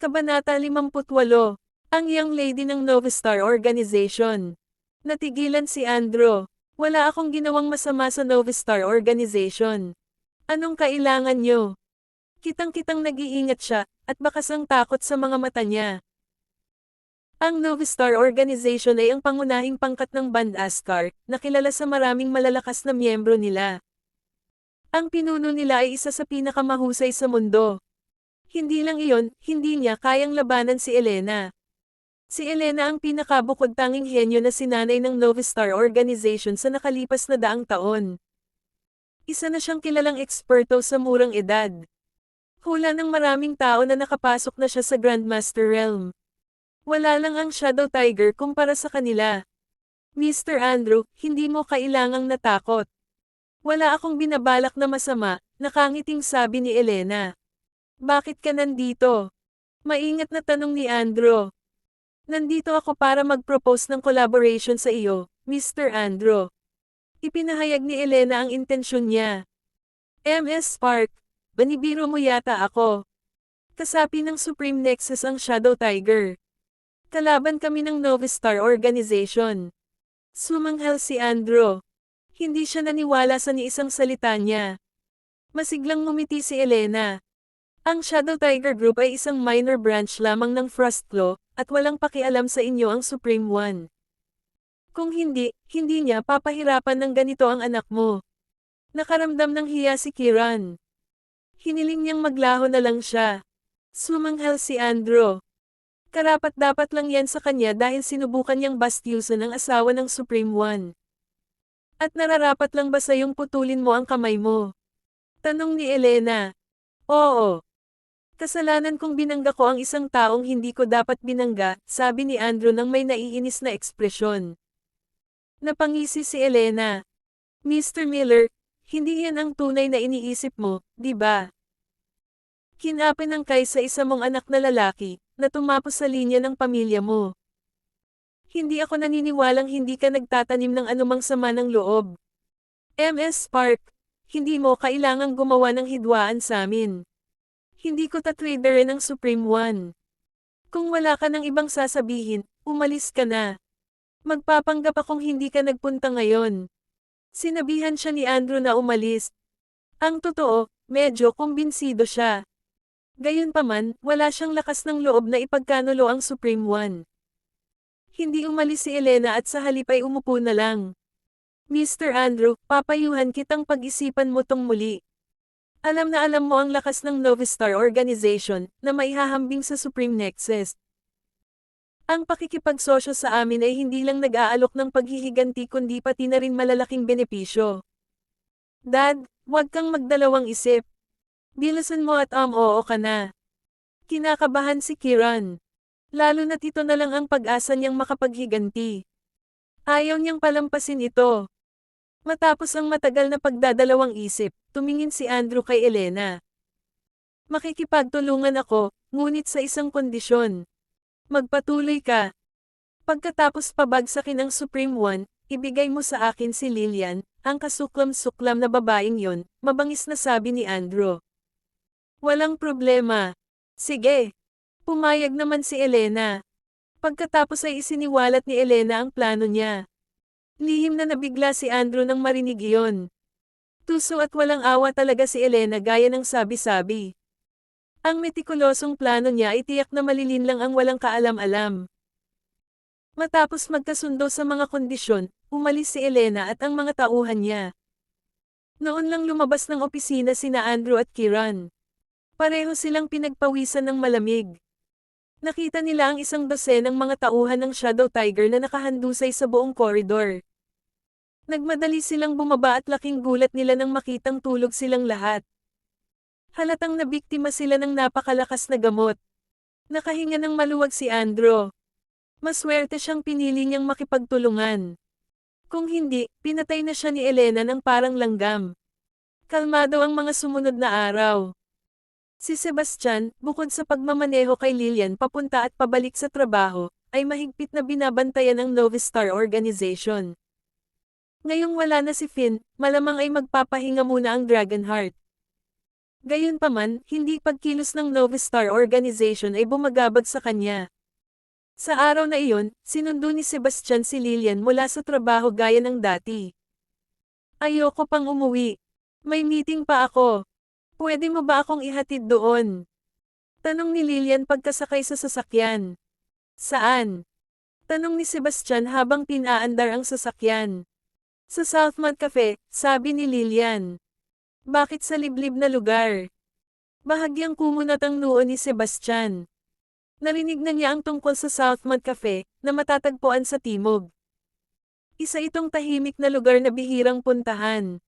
Kabanata 58. Ang Young Lady ng Novastar Organization. Natigilan si Andro. Wala akong ginawang masama sa Novastar Organization. Anong kailangan nyo? Kitang-kitang nag-iingat siya, at bakas ang takot sa mga mata niya. Ang Novastar Organization ay ang pangunahing pangkat ng Band Askar, na kilala sa maraming malalakas na miyembro nila. Ang pinuno nila ay isa sa pinakamahusay sa mundo. Hindi lang iyon, hindi niya kayang labanan si Elena. Si Elena ang pinakabukod tanging henyo na sinanay ng Novastar Organization sa nakalipas na daang taon. Isa na siyang kilalang eksperto sa murang edad. Hula ng maraming tao na nakapasok na siya sa Grandmaster Realm. Wala lang ang Shadow Tiger kumpara sa kanila. Mr. Andrew, hindi mo kailangang natakot. Wala akong binabalak na masama, nakangiting sabi ni Elena. Bakit ka nandito? Maingat na tanong ni Andrew. Nandito ako para mag-propose ng collaboration sa iyo, Mr. Andrew. Ipinahayag ni Elena ang intensyon niya. MS Spark, banibiro mo yata ako. Kasapi ng Supreme Nexus ang Shadow Tiger. Kalaban kami ng Novastar Organization. Sumanghal si Andrew. Hindi siya naniwala sa ni isang salita niya. Masiglang ngumiti si Elena. Ang Shadow Tiger Group ay isang minor branch lamang ng Frostclaw, at walang pakialam sa inyo ang Supreme One. Kung hindi, hindi niya papahirapan ng ganito ang anak mo. Nakaramdam ng hiya si Kiran. Hiniling niyang maglaho na lang siya. Sumanghal si Andrew. Karapat dapat lang yan sa kanya dahil sinubukan niyang bastyusan ng asawa ng Supreme One. At nararapat lang ba sayong putulin mo ang kamay mo? Tanong ni Elena. Oo. Kasalanan kong binangga ko ang isang taong hindi ko dapat binangga, sabi ni Andrew nang may naiinis na ekspresyon. Napangisi si Elena. Mr. Miller, hindi yan ang tunay na iniisip mo, di ba? Kinapin ang kay sa isa mong anak na lalaki, na tumapos sa linya ng pamilya mo. Hindi ako naniniwalang hindi ka nagtatanim ng anumang sama ng loob. MS Spark, hindi mo kailangang gumawa ng hidwaan sa amin. Hindi ko tatraderin ng Supreme One. Kung wala ka ng ibang sasabihin, umalis ka na. Magpapanggap akong hindi ka nagpunta ngayon. Sinabihan siya ni Andrew na umalis. Ang totoo, medyo kumbinsido siya. Gayunpaman, wala siyang lakas ng loob na ipagkanulo ang Supreme One. Hindi umalis si Elena at sa halip ay umupo na lang. Mr. Andrew, papayuhan kitang pag-isipan mo tong muli. Alam na alam mo ang lakas ng Novastar Organization na maihahambing sa Supreme Nexus. Ang pakikipagsosyo sa amin ay hindi lang nag-aalok ng paghihiganti kundi pati na rin malalaking benepisyo. Dad, huwag kang magdalawang isip. Bilasan mo at um oo ka na. Kinakabahan si Kiran. Lalo na't ito na lang ang pag-asa niyang makapaghiganti. Ayaw niyang palampasin ito. Matapos ang matagal na pagdadalawang isip, tumingin si Andrew kay Elena. Makikipagtulungan ako, ngunit sa isang kondisyon. Magpatuloy ka. Pagkatapos pabagsakin ng Supreme One, ibigay mo sa akin si Lilian, ang kasuklam-suklam na babaeng yon, mabangis na sabi ni Andrew. Walang problema. Sige. Pumayag naman si Elena. Pagkatapos ay isiniwalat ni Elena ang plano niya. Lihim na nabigla si Andrew nang marinig iyon. Tuso at walang awa talaga si Elena gaya ng sabi-sabi. Ang metikulosong plano niya ay tiyak na malilin lang ang walang kaalam-alam. Matapos magkasundo sa mga kondisyon, umalis si Elena at ang mga tauhan niya. Noon lang lumabas ng opisina sina Andrew at Kiran. Pareho silang pinagpawisan ng malamig. Nakita nila ang isang dosenang mga tauhan ng Shadow Tiger na nakahandusay sa buong koridor. Nagmadali silang bumaba at laking gulat nila nang makitang tulog silang lahat. Halatang nabiktima sila ng napakalakas na gamot. Nakahinga ng maluwag si Andrew. Maswerte siyang pinili niyang makipagtulungan. Kung hindi, pinatay na siya ni Elena ng parang langgam. Kalmado ang mga sumunod na araw. Si Sebastian, bukod sa pagmamaneho kay Lilian papunta at pabalik sa trabaho, ay mahigpit na binabantayan ng Novastar Organization. Ngayong wala na si Finn, malamang ay magpapahinga muna ang Dragonheart. Gayunpaman, hindi pagkilos ng Novistar Organization ay bumagabag sa kanya. Sa araw na iyon, sinundo ni Sebastian si Lilian mula sa trabaho gaya ng dati. Ayoko pang umuwi. May meeting pa ako. Pwede mo ba akong ihatid doon? Tanong ni Lilian pagkasakay sa sasakyan. Saan? Tanong ni Sebastian habang pinaandar ang sasakyan. Sa Southmont Cafe, sabi ni Lilian. Bakit sa liblib na lugar? Bahagyang kumunat ang noo ni Sebastian. Narinig na niya ang tungkol sa Southmont Cafe, na matatagpuan sa Timog. Isa itong tahimik na lugar na bihirang puntahan.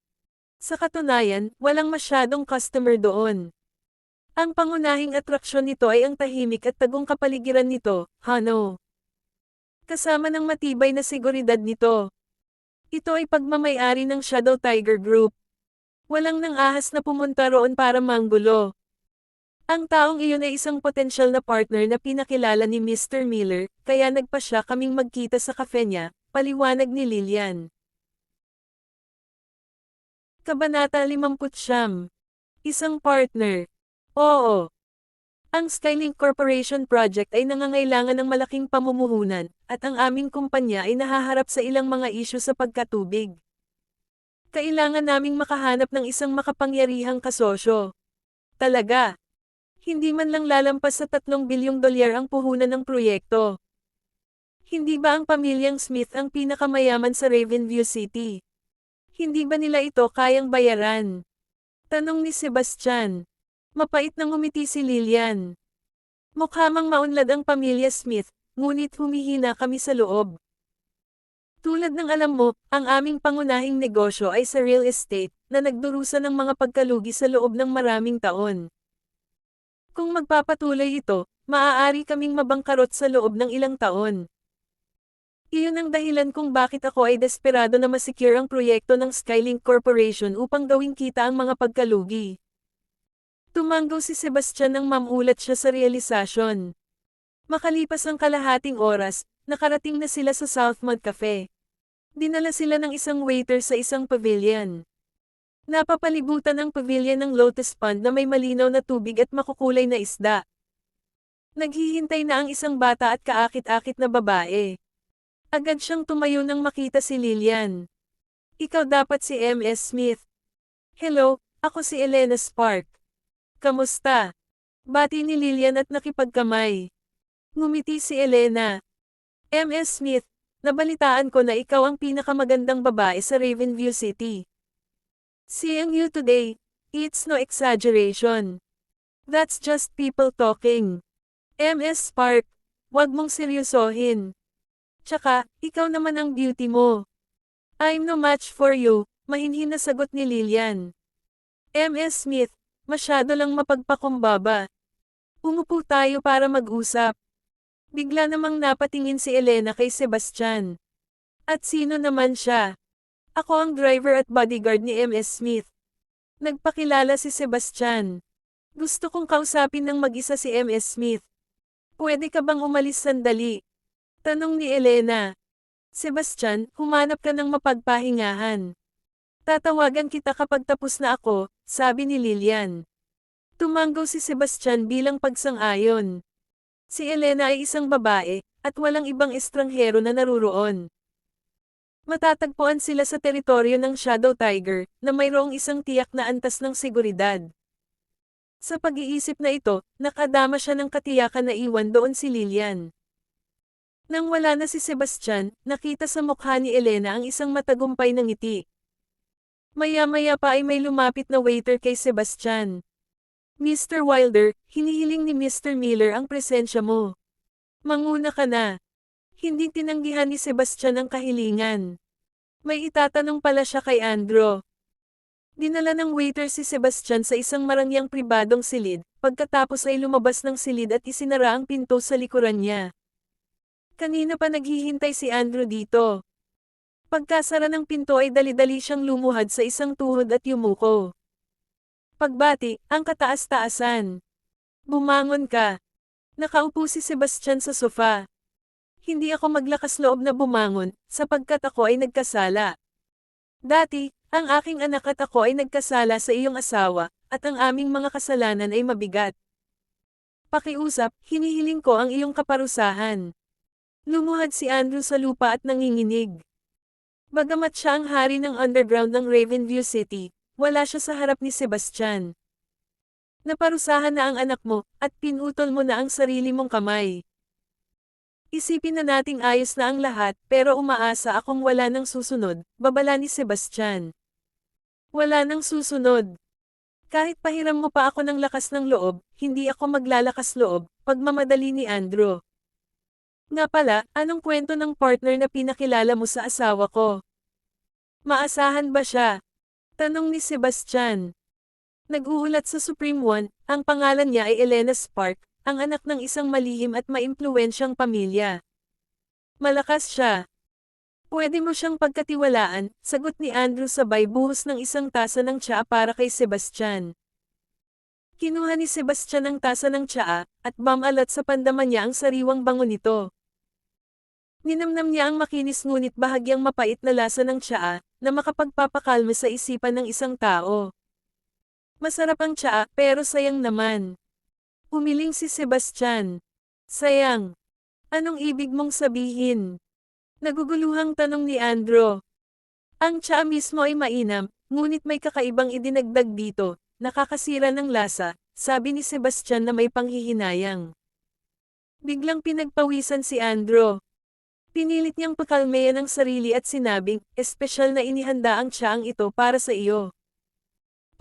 Sa katunayan, walang masyadong customer doon. Ang pangunahing atraksyon nito ay ang tahimik at tagong kapaligiran nito, Hano. Kasama ng matibay na seguridad nito. Ito ay pagmamayari ng Shadow Tiger Group. Walang nang ahas na pumunta roon para manggulo. Ang taong iyon ay isang potensyal na partner na pinakilala ni Mr. Miller, kaya nagpa siya kaming magkita sa kafe niya, paliwanag ni Lilian. Kabanata 50 Isang partner. Oo. Ang Skylink Corporation project ay nangangailangan ng malaking pamumuhunan, at ang aming kumpanya ay nahaharap sa ilang mga isyu sa pagkatubig. Kailangan naming makahanap ng isang makapangyarihang kasosyo. Talaga. Hindi man lang lalampas sa 3 bilyong dolyar ang puhunan ng proyekto. Hindi ba ang pamilyang Smith ang pinakamayaman sa Ravenview City? Hindi ba nila ito kayang bayaran? Tanong ni Sebastian. Mapait nang umiti si Lilian. Mukha maunlad ang pamilya Smith, ngunit humihina kami sa loob. Tulad ng alam mo, ang aming pangunahing negosyo ay sa real estate, na nagdurusa ng mga pagkalugi sa loob ng maraming taon. Kung magpapatuloy ito, maaari kaming mabangkarot sa loob ng ilang taon. Iyon ang dahilan kung bakit ako ay desperado na masecure ang proyekto ng Skylink Corporation upang gawing kita ang mga pagkalugi. Tumanggaw si Sebastian nang mamulat siya sa realisasyon. Makalipas ang kalahating oras, nakarating na sila sa Southmont Cafe. Dinala sila ng isang waiter sa isang pavilion. Napapalibutan ang pavilion ng lotus pond na may malinaw na tubig at makukulay na isda. Naghihintay na ang isang bata at kaakit-akit na babae. Agad siyang tumayo nang makita si Lilian. Ikaw dapat si M.S. Smith. Hello, ako si Elena Spark. Kamusta? Bati ni Lilian at nakipagkamay. Ngumiti si Elena. M.S. Smith, nabalitaan ko na ikaw ang pinakamagandang babae sa Ravenview City. Seeing you today, it's no exaggeration. That's just people talking. M.S. Spark, wag mong seryosohin. Tsaka, ikaw naman ang beauty mo. I'm no match for you, mahinhin na sagot ni Lilian. M.S. Smith, Masyado lang mapagpakumbaba. Umupo tayo para mag-usap. Bigla namang napatingin si Elena kay Sebastian. At sino naman siya? Ako ang driver at bodyguard ni MS Smith. Nagpakilala si Sebastian. Gusto kong kausapin ng mag-isa si MS Smith. Pwede ka bang umalis sandali? Tanong ni Elena. Sebastian, humanap ka ng mapagpahingahan. Tatawagan kita kapag tapos na ako, sabi ni Lilian. Tumanggaw si Sebastian bilang pagsang-ayon. Si Elena ay isang babae, at walang ibang estranghero na naruroon. Matatagpuan sila sa teritoryo ng Shadow Tiger, na mayroong isang tiyak na antas ng seguridad. Sa pag-iisip na ito, nakadama siya ng katiyakan na iwan doon si Lilian. Nang wala na si Sebastian, nakita sa mukha ni Elena ang isang matagumpay na ngiti. Maya-maya pa ay may lumapit na waiter kay Sebastian. Mr. Wilder, hinihiling ni Mr. Miller ang presensya mo. Manguna ka na. Hindi tinanggihan ni Sebastian ang kahilingan. May itatanong pala siya kay Andro. Dinala ng waiter si Sebastian sa isang marangyang pribadong silid, pagkatapos ay lumabas ng silid at isinara ang pinto sa likuran niya. Kanina pa naghihintay si Andrew dito. Pagkasara ng pinto ay dali-dali siyang lumuhad sa isang tuhod at yumuko. Pagbati, ang kataas-taasan. Bumangon ka. Nakaupo si Sebastian sa sofa. Hindi ako maglakas loob na bumangon, sapagkat ako ay nagkasala. Dati, ang aking anak at ako ay nagkasala sa iyong asawa, at ang aming mga kasalanan ay mabigat. Pakiusap, hinihiling ko ang iyong kaparusahan. Lumuhad si Andrew sa lupa at nanginginig. Bagamat siya ang hari ng underground ng Ravenview City, wala siya sa harap ni Sebastian. Naparusahan na ang anak mo, at pinutol mo na ang sarili mong kamay. Isipin na nating ayos na ang lahat, pero umaasa akong wala nang susunod, babala ni Sebastian. Wala nang susunod. Kahit pahiram mo pa ako ng lakas ng loob, hindi ako maglalakas loob, pagmamadali ni Andrew. Nga pala, anong kwento ng partner na pinakilala mo sa asawa ko? Maasahan ba siya? Tanong ni Sebastian. Nag-uulat sa Supreme One, ang pangalan niya ay Elena Spark, ang anak ng isang malihim at maimpluwensyang pamilya. Malakas siya. Pwede mo siyang pagkatiwalaan, sagot ni Andrew sabay buhos ng isang tasa ng tsaa para kay Sebastian. Kinuha ni Sebastian ang tasa ng tsaa, at bamalat sa pandaman niya ang sariwang bango nito. Ninamnam niya ang makinis ngunit bahagyang mapait na lasa ng tsaa, na makapagpapakalma sa isipan ng isang tao. Masarap ang tsaa, pero sayang naman. Umiling si Sebastian. Sayang. Anong ibig mong sabihin? Naguguluhang tanong ni Andrew. Ang tsaa mismo ay mainam, ngunit may kakaibang idinagdag dito, nakakasira ng lasa, sabi ni Sebastian na may panghihinayang. Biglang pinagpawisan si Andrew. Pinilit niyang pakalmeyan ang sarili at sinabing, espesyal na inihanda ang tsaang ito para sa iyo.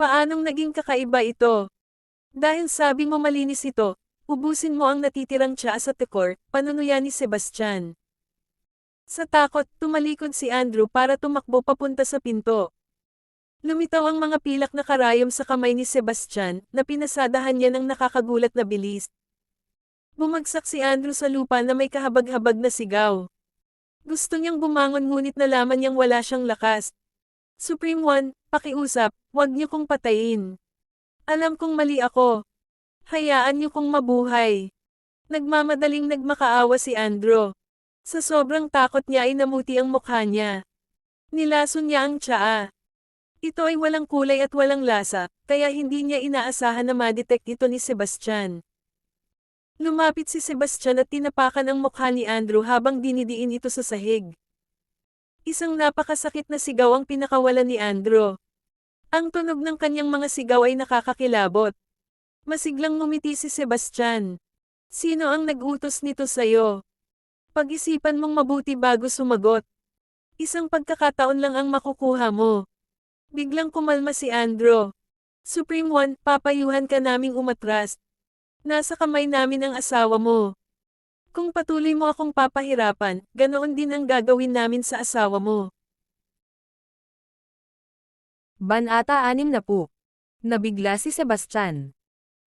Paanong naging kakaiba ito? Dahil sabi mo malinis ito, ubusin mo ang natitirang tsaa sa tekor, panunuya ni Sebastian. Sa takot, tumalikod si Andrew para tumakbo papunta sa pinto. Lumitaw ang mga pilak na karayom sa kamay ni Sebastian, na pinasadahan niya ng nakakagulat na bilis. Bumagsak si Andrew sa lupa na may kahabag-habag na sigaw. Gusto niyang bumangon ngunit nalaman niyang wala siyang lakas. Supreme One, pakiusap, huwag niyo kong patayin. Alam kong mali ako. Hayaan niyo kong mabuhay. Nagmamadaling nagmakaawa si Andrew. Sa sobrang takot niya ay namuti ang mukha niya. Nilason niya ang tsaa. Ito ay walang kulay at walang lasa, kaya hindi niya inaasahan na madetect ito ni Sebastian. Lumapit si Sebastian at tinapakan ang mukha ni Andrew habang dinidiin ito sa sahig. Isang napakasakit na sigaw ang pinakawalan ni Andrew. Ang tunog ng kanyang mga sigaw ay nakakakilabot. Masiglang ngumiti si Sebastian. Sino ang nag-utos nito sa'yo? Pag-isipan mong mabuti bago sumagot. Isang pagkakataon lang ang makukuha mo. Biglang kumalma si Andrew. Supreme One, papayuhan ka naming umatras. Nasa kamay namin ang asawa mo. Kung patuloy mo akong papahirapan, ganoon din ang gagawin namin sa asawa mo. Banata 6 na po. Nabigla si Sebastian.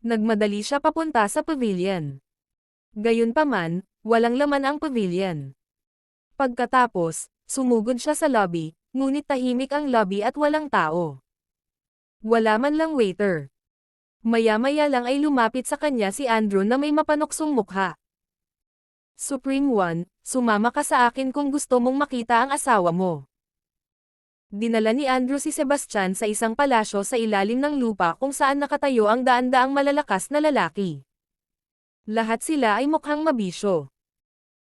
Nagmadali siya papunta sa pavilion. Gayunpaman, walang laman ang pavilion. Pagkatapos, sumugod siya sa lobby, ngunit tahimik ang lobby at walang tao. Wala man lang waiter. Maya-maya lang ay lumapit sa kanya si Andrew na may mapanoksong mukha. Supreme One, sumama ka sa akin kung gusto mong makita ang asawa mo. Dinala ni Andrew si Sebastian sa isang palasyo sa ilalim ng lupa kung saan nakatayo ang daan-daang malalakas na lalaki. Lahat sila ay mukhang mabisyo.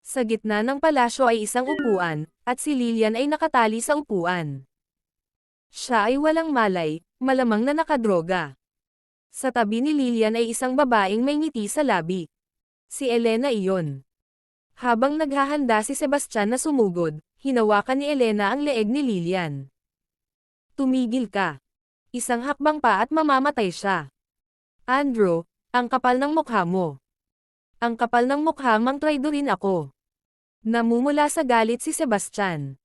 Sa gitna ng palasyo ay isang upuan, at si Lilian ay nakatali sa upuan. Siya ay walang malay, malamang na nakadroga. Sa tabi ni Lilian ay isang babaeng may ngiti sa labi. Si Elena iyon. Habang naghahanda si Sebastian na sumugod, hinawakan ni Elena ang leeg ni Lilian. Tumigil ka. Isang hakbang pa at mamamatay siya. Andrew, ang kapal ng mukha mo. Ang kapal ng mukha mang traidorin ako. Namumula sa galit si Sebastian.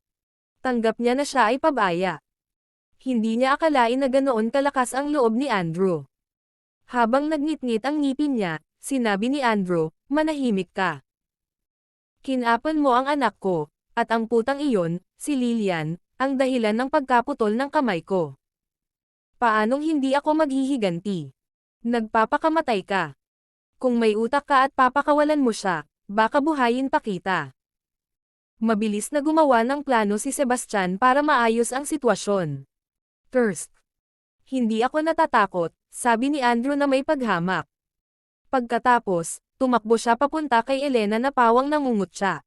Tanggap niya na siya ay pabaya. Hindi niya akalain na ganoon kalakas ang loob ni Andrew. Habang nagnitngit ang ngipin niya, sinabi ni Andrew, manahimik ka. Kinapan mo ang anak ko, at ang putang iyon, si Lilian, ang dahilan ng pagkaputol ng kamay ko. Paanong hindi ako maghihiganti? Nagpapakamatay ka. Kung may utak ka at papakawalan mo siya, baka buhayin pa kita. Mabilis na gumawa ng plano si Sebastian para maayos ang sitwasyon. First, Hindi ako natatakot, sabi ni Andrew na may paghamak. Pagkatapos, tumakbo siya papunta kay Elena na pawang nangungutya.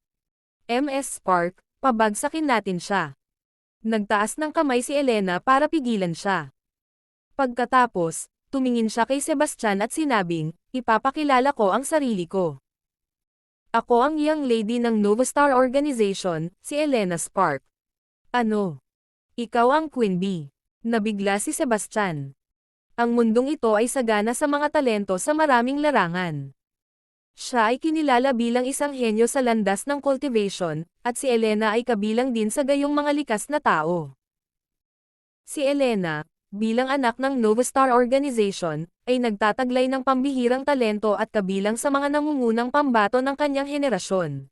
MS Spark, pabagsakin natin siya. Nagtaas ng kamay si Elena para pigilan siya. Pagkatapos, tumingin siya kay Sebastian at sinabing, ipapakilala ko ang sarili ko. Ako ang young lady ng Novastar Organization, si Elena Spark. Ano? Ikaw ang Queen Bee. Nabigla si Sebastian. Ang mundong ito ay sagana sa mga talento sa maraming larangan. Siya ay kinilala bilang isang henyo sa landas ng cultivation, at si Elena ay kabilang din sa gayong mga likas na tao. Si Elena, bilang anak ng Novastar Organization, ay nagtataglay ng pambihirang talento at kabilang sa mga nangungunang pambato ng kanyang henerasyon.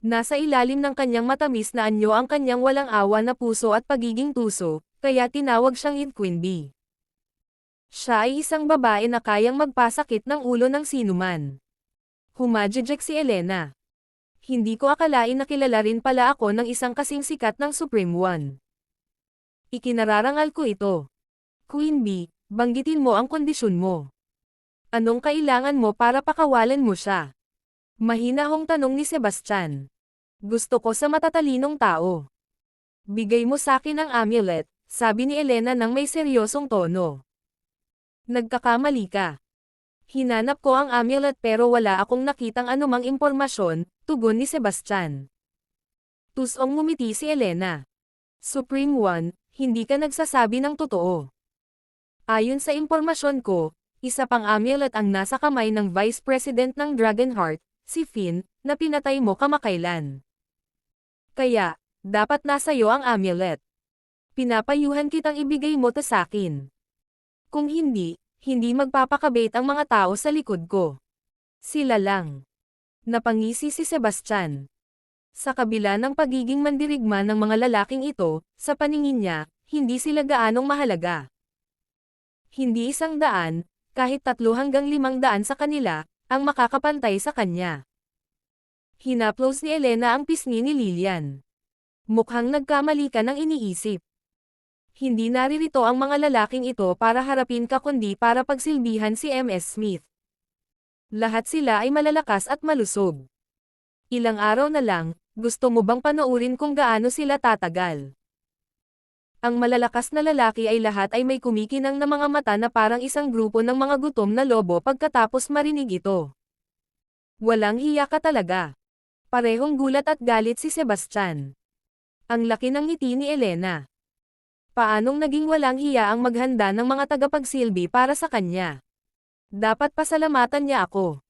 Nasa ilalim ng kanyang matamis na anyo ang kanyang walang awa na puso at pagiging tuso, kaya tinawag siyang Id Queen Bee. Siya ay isang babae na kayang magpasakit ng ulo ng sinuman. Humajijek si Elena. Hindi ko akalain na kilala rin pala ako ng isang kasing sikat ng Supreme One. Ikinararangal ko ito. Queen Bee, banggitin mo ang kondisyon mo. Anong kailangan mo para pakawalan mo siya? Mahinahong tanong ni Sebastian. Gusto ko sa matatalinong tao. Bigay mo sa akin ang amulet, sabi ni Elena nang may seryosong tono. Nagkakamali ka. Hinanap ko ang amulet pero wala akong nakitang anumang impormasyon, tugon ni Sebastian. Tusong ngumiti si Elena. Supreme One, hindi ka nagsasabi ng totoo. Ayon sa impormasyon ko, isa pang amulet ang nasa kamay ng Vice President ng Dragonheart, si Finn, na pinatay mo kamakailan. Kaya, dapat nasa iyo ang amulet. Pinapayuhan kitang ibigay mo to sa akin. Kung hindi, hindi magpapakabait ang mga tao sa likod ko. Sila lang. Napangisi si Sebastian. Sa kabila ng pagiging mandirigma ng mga lalaking ito, sa paningin niya, hindi sila gaanong mahalaga. Hindi isang daan, kahit tatlo hanggang limang daan sa kanila, ang makakapantay sa kanya. Hinaplos ni Elena ang pisngi ni Lilian. Mukhang nagkamali ka ng iniisip. Hindi naririto ang mga lalaking ito para harapin ka kundi para pagsilbihan si MS Smith. Lahat sila ay malalakas at malusog. Ilang araw na lang, gusto mo bang panoorin kung gaano sila tatagal? Ang malalakas na lalaki ay lahat ay may kumikinang na mga mata na parang isang grupo ng mga gutom na lobo pagkatapos marinig ito. Walang hiya ka talaga. Parehong gulat at galit si Sebastian. Ang laki ng ngiti ni Elena. Paanong naging walang hiya ang maghanda ng mga tagapagsilbi para sa kanya? Dapat pasalamatan niya ako.